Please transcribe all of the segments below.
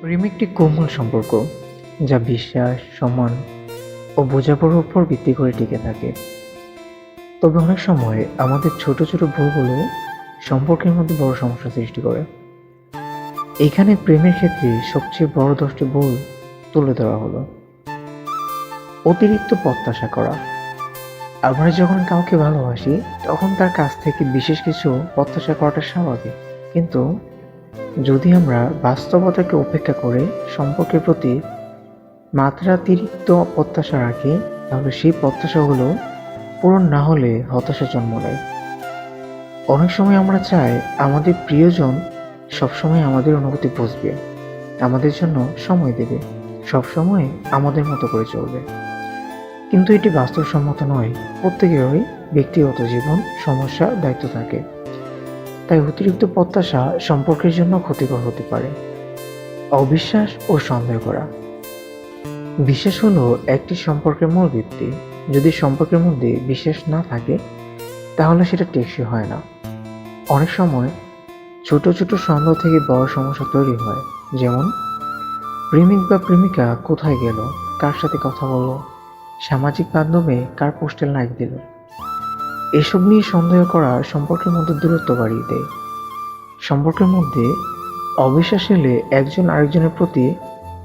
প্রেম একটি কোমল সম্পর্ক, যা বিশ্বাস, সম্মান ও বোঝাপড়ার উপর ভিত্তি করে টিকে থাকে। তবে অনেক সময় আমাদের ছোট ছোট ভুলগুলো সম্পর্কের মধ্যে বড় সমস্যা সৃষ্টি করে। এখানে প্রেমের ক্ষেত্রে সবচেয়ে বড় দশটি ভুল তুলে ধরা হলো। অতিরিক্ত প্রত্যাশা করা। আমরা যখন কাউকে ভালোবাসি, তখন তার কাছ থেকে বিশেষ কিছু প্রত্যাশা করাটা স্বাভাবিক। কিন্তু যদি আমরা বাস্তবতাকে উপেক্ষা করে সম্পর্কের প্রতি মাত্রাতিরিক্ত প্রত্যাশা রাখি, তাহলে সেই প্রত্যাশাগুলো পূরণ না হলে হতাশা জন্ম নেয়। অনেক সময় আমরা চাই আমাদের প্রিয়জন সবসময় আমাদের অনুভূতি বুঝবে, আমাদের জন্য সময় দেবে, সবসময় আমাদের মতো করে চলবে। কিন্তু এটি বাস্তবসম্মত নয়। প্রত্যেকেরই ব্যক্তিগত জীবন, সমস্যা, দায়িত্ব থাকে। তাই অতিরিক্ত প্রত্যাশা সম্পর্কের জন্য ক্ষতিকর হতে পারে। অবিশ্বাস ও সন্দেহ করা। বিশ্বাস হলো একটি সম্পর্কের মূল ভিত্তি। যদি সম্পর্কের মধ্যে বিশ্বাস না থাকে, তাহলে সেটা টেকসই হয় না। অনেক সময় ছোট ছোট সন্দেহ থেকে বড় সমস্যা তৈরি হয়। যেমন, প্রেমিক বা প্রেমিকা কোথায় গেল? কার সাথে কথা বলল? সামাজিক মাধ্যমে কার পোস্টে লাইক দিল? এসব নিয়ে সন্দেহ করা সম্পর্কের মধ্যে দূরত্ব বাড়িয়ে দেয়। সম্পর্কের মধ্যে অবিশ্বাস এলে একজন আরেকজনের প্রতি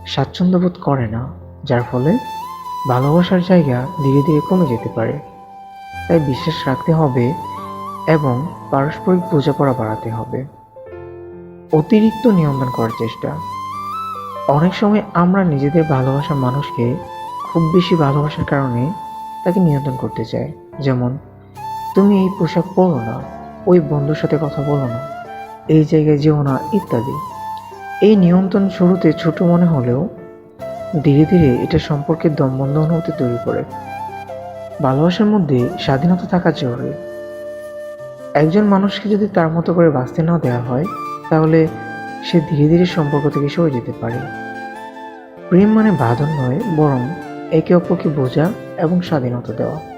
স্বাচ্ছন্দ্য বোধ করে না, যার ফলে ভালোবাসার জায়গা ধীরে ধীরে কমে যেতে পারে। তাই বিশ্বাস রাখতে হবে এবং পারস্পরিক বোঝাপড়া বাড়াতে হবে। অতিরিক্ত নিয়ন্ত্রণ করার চেষ্টা। অনেক সময় আমরা নিজেদের ভালোবাসার মানুষকে খুব বেশি ভালোবাসার কারণে তাকে নিয়ন্ত্রণ করতে চাই। যেমন তুমি এই পোশাক পরো না, ওই বন্ধুর সাথে কথা বলো না, এই জায়গায় যেও না, ইত্যাদি। এই নিয়ন্ত্রণ শুরুতে ছোট মনে হলেও ধীরে ধীরে এটা সম্পর্কের দমবন্ধ অনুভূতি তৈরি করে। ভালোবাসার মধ্যে স্বাধীনতা থাকা জরুরি। একজন মানুষকে যদি তার মতো করে বাঁচতে না দেওয়া হয়, তাহলে সে ধীরে ধীরে সম্পর্ক থেকে সরে যেতে পারে। প্রেম মানে বাঁধন নয়, বরং একে অপরকে বোঝা এবং স্বাধীনতা দেওয়া।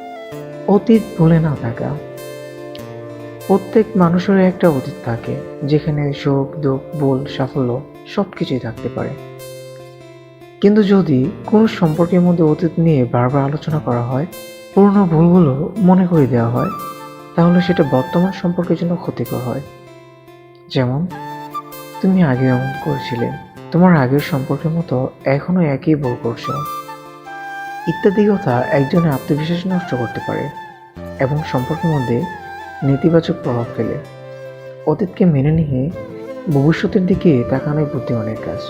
অতীত ভুলে না থাকা। প্রত্যেক মানুষের একটা অতীত থাকে, যেখানে সুখ দুঃখ, ভুল, সাফল্য সব কিছুই থাকতে পারে। কিন্তু যদি কোনো সম্পর্কের মধ্যে অতীত নিয়ে বারবার আলোচনা করা হয়, পুরনো ভুলগুলো মনে করে দেওয়া হয়, তাহলে সেটা বর্তমান সম্পর্কের জন্য ক্ষতিকর হয়। যেমন, তুমি আগে এমন করেছিলে, তোমার আগের সম্পর্কের মতো এখনও একই ভুল করছ। ইত্যাদি কথা একজনের আত্মবিশ্বাস নষ্ট করতে পারে এবং সম্পর্কের মধ্যে নেতিবাচক প্রভাব ফেলে। অতীতকে মেনে নিয়ে ভবিষ্যতের দিকে তাকানোই বুদ্ধিমানের কাজ।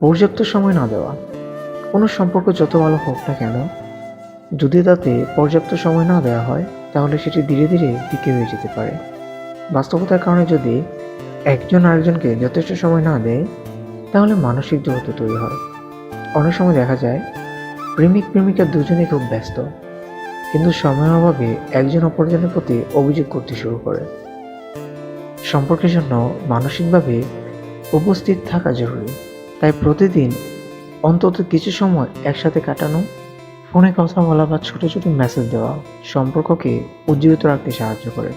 পর্যাপ্ত সময় না দেওয়া। কোনো সম্পর্ক যত ভালো হোক না কেন, যদি তাতে পর্যাপ্ত সময় না দেওয়া হয়, তাহলে সেটি ধীরে ধীরে ফিকে হয়ে যেতে পারে। বাস্তবতার কারণে যদি একজন আরেকজনকে যথেষ্ট সময় না দেয়, তাহলে মানসিক দূরত্ব তৈরি হয়। অনেক সময় দেখা যায়, প্রেমিক প্রেমিকা দুজনেই খুব ব্যস্ত। কিন্তু সময়ের অভাবে একজন অপরজনের প্রতি অভিযোগ করতে শুরু করে। সম্পর্কের জন্য মানসিকভাবে উপস্থিত থাকা জরুরি। তাই প্রতিদিন অন্তত কিছু সময় একসাথে কাটানো, ফোনে কথা বলা বা ছোটো ছোটো মেসেজ দেওয়া সম্পর্ককে উজ্জীবিত রাখতে সাহায্য করে।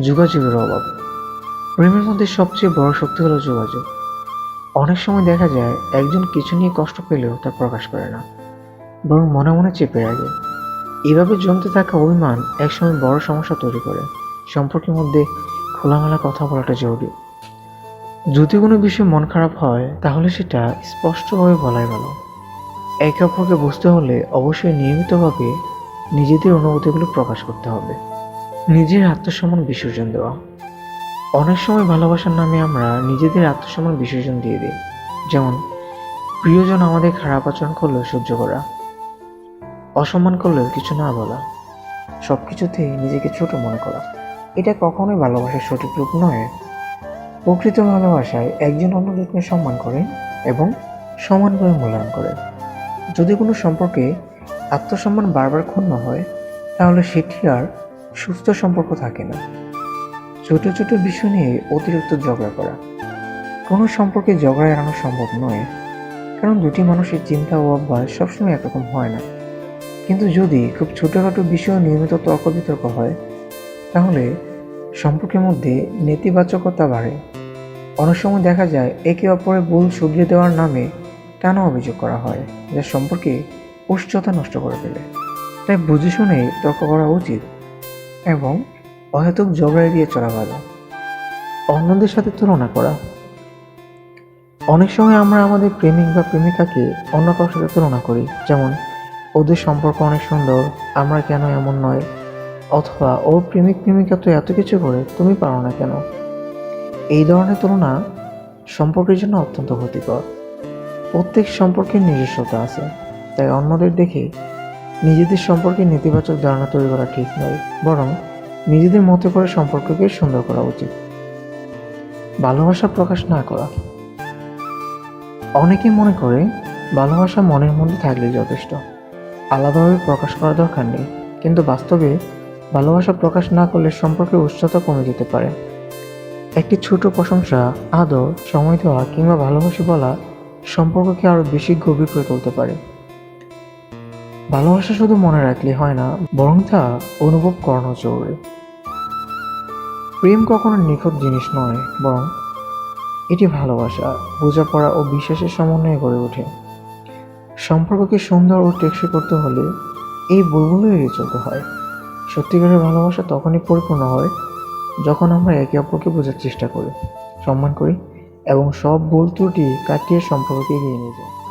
যোগাযোগের অভাব। প্রেমের মধ্যে সবচেয়ে বড় শক্তি হলো যোগাযোগ। অনেক সময় দেখা যায় একজন কিছু নিয়ে কষ্ট পেলেও তা প্রকাশ করে না, বরং মনে মনে চেপে রাখে। এভাবে জমতে থাকা অভিমান একসময় বড় সমস্যা তৈরি করে। সম্পর্কের মধ্যে খোলামেলা কথা বলাটা জরুরি। যদি কোনো বিষয়ে মন খারাপ হয়, তাহলে সেটা স্পষ্টভাবে বলাই ভালো। একে অপরকে বুঝতে হলে অবশ্যই নিয়মিতভাবে নিজেদের অনুভূতিগুলো প্রকাশ করতে হবে। নিজের আত্মসম্মান বিসর্জন দেওয়া। অনেক সময় ভালোবাসার নামে আমরা নিজেদের আত্মসম্মান বিসর্জন দিয়ে দিই। যেমন, প্রিয়জন আমাদের খারাপ আচরণ করলেও সহ্য করা। অসম্মান করলেও কিছু না বলা। সব কিছুতেই নিজেকে ছোট মনে করা। এটা কখনোই ভালোবাসার সঠিক রূপ নয়। প্রকৃত ভালোবাসায় একজন অন্যজনকে সম্মান করে এবং সমানভাবে মূল্যায়ন করে যদি কোনো সম্পর্কে আত্মসম্মান বারবার ক্ষুণ্ণ হয়, তাহলে সেটি আর সুস্থ সম্পর্ক থাকে না। ছোট ছোট বিষয় নিয়ে অতিরিক্ত ঝগড়া করা। কোনো সম্পর্কে ঝগড়া এড়ানো সম্ভব নয়, কারণ দুটি মানুষের চিন্তা ও অভ্যাস সবসময় একরকম হয় না। কিন্তু যদি খুব ছোটোখাটো বিষয় নিয়মিত তর্ক বিতর্ক হয়, তাহলে সম্পর্কের মধ্যে নেতিবাচকতা বাড়ে। অনেক সময় দেখা যায় একে অপরের ভুল শুধরে দেওয়ার নামে কেন অভিযোগ করা হয়, যা সম্পর্কে উষ্ণতা নষ্ট করে ফেলে। তাই বুঝে শুনে তর্ক করা উচিত এবং অহেতুক ঝগড়া এড়িয়ে চলা ভালো অন্যদের সাথে তুলনা করা। অনেক সময় আমরা আমাদের প্রেমিক বা প্রেমিকাকে অন্য কারোর সাথে তুলনা করি, যেমন, ওদের সম্পর্ক অনেক সুন্দর, আমরা কেন এমন নয়? অথবা ওর প্রেমিক প্রেমিকা তো এত কিছু করে, তুমি পারো না কেন? এই ধরনের তুলনা সম্পর্কের জন্য অত্যন্ত ক্ষতিকর। প্রত্যেক সম্পর্কের নিজস্বতা আছে, তাই অন্যদের দেখে নিজেদের সম্পর্কে নেতিবাচক ধারণা তৈরি করা ঠিক নয়। বরং নিজেদের মতো করে সম্পর্ককে সুন্দর করা উচিত। ভালোবাসা প্রকাশ না করা। অনেকে মনে করে ভালোবাসা মনের মধ্যে থাকলে যথেষ্ট। আলাদাভাবে প্রকাশ করা দরকার নেই। কিন্তু বাস্তবে ভালোবাসা প্রকাশ না করলে সম্পর্কের উচ্চতা কমে যেতে পারে। একটি ছোট প্রশংসা, আদর, সময় দেওয়া কিংবা ভালোবাসা বলা সম্পর্ককে আরও বেশি গভীর করে তুলতে পারে। ভালোবাসা শুধু মনে রাখলে হয় না, বরং তা অনুভব করানো জরুরি। প্রেম কখনো নিখুঁত জিনিস নয়, বরং এটি ভালোবাসা, বোঝাপড়া ও বিশ্বাসের সমন্বয়ে গড়ে ওঠে। সম্পর্ককে সুন্দর ও টেকসই করতে হলে এই ভুলগুলো এড়িয়ে চলতে হয়। সত্যিকারের ভালোবাসা তখনই পরিপূর্ণ হয় যখন আমরা একে অপরকে বোঝার চেষ্টা করি, সম্মান করি এবং সব ভুল ত্রুটি কাটিয়ে সম্পর্ককে এগিয়ে নিয়ে যাই।